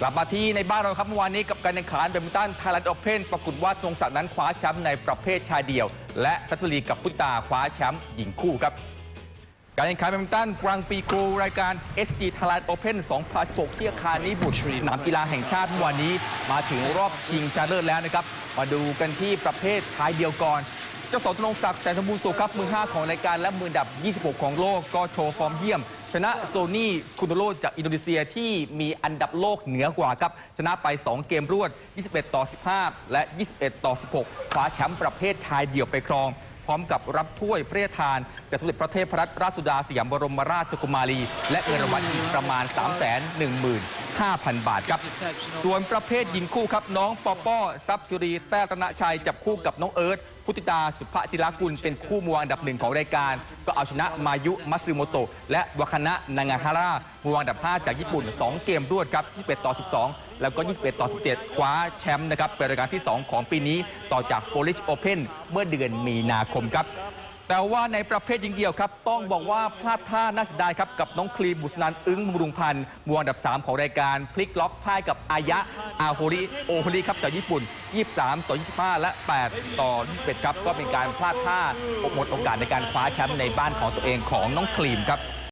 กลับมาที่ในบ้านเราครับเมื่อวานนี้กับการแข่งขันแบดมินตันไทยแลนด์โอเพ่นปรากฏว่าธงศักดิ์นั้นคว้าแชมป์ในประเภทชายเดี่ยว และทัพบุรีกับพุทตาคว้าแชมป์หญิงคู่ครับ การแข่งขันแบดมินตันกลางปีกรูรายการ SG Thailand Open 2016ที่อาคารนิบุตรสนามกีฬาแห่งชาติเมื่อวานนี้มาถึงรอบชิงชนะเลิศแล้วนะครับ มาดูกันที่ประเภทชายเดียวก่อนเจ้าสองธนงศักดิ์แสนสมบูรณ์สุขครับมือ 5 ของรายการและมืออันดับ 26 ของโลกก็โชว์ฟอร์มเยี่ยม ชนะโซนี่คุนโดรจากอินโดนีเซียที่มีอันดับโลกเหนือกว่าครับ ชนะไป 2 เกมรวด 21 ต่อ 15 และ 21 ต่อ 16คว้าแชมป์ประเภทชายเดี่ยวไปครอง พร้อมกับรับถ้วยพระราชทาน จากสมเด็จพระเทพรัตนราชสุดาสยามบรมราชกุมารี และเงินรางวัลอีกประมาณ 3 1 5 0 0 0 บาทครับ ส่วนประเภทหญิงคู่ครับ น้องปอป้อทรัพย์สุรี แต้ตนะชัย จับคู่กับน้องเอิร์ธพุทธิตาสุภจิรากุลเป็นคู่มวยอันดับหนึ่งของรายการ ก็เอาชนะมายุมัตสึโมโตะและวาคณะนางาฮาร่ามวยอันดับ 5 จากญี่ปุ่น 2 เกมรวดครับ21ต่อ 12 แล้วก็ 21 ต่อ 17 คว้าแชมป์นะครับเป็นรายการที่ 2 ของปีนี้ต่อจากโ o ลิชโอเพนเมื่อเดือนมีนาคมครับ แต่ว่าในประเภทหญิงเดียวครับ ต้องบอกว่าพลาดท่าน่าเสียดายครับ กับน้องคลีบุษนันอึ้งมุรุงพันธ์มวยอันดับ 3 ของรายการ พลิกล็อกพ่ายกับอายะอาโฮริโอโฮริครับจากญี่ปุ่น 23 ต่อ 25 และ 8 ต่อ 21 ครับ ก็เป็นการพลาดท่าหมดโอกาสในการคว้าแชมป์ในบ้านของตัวเองของน้องคลีมครับ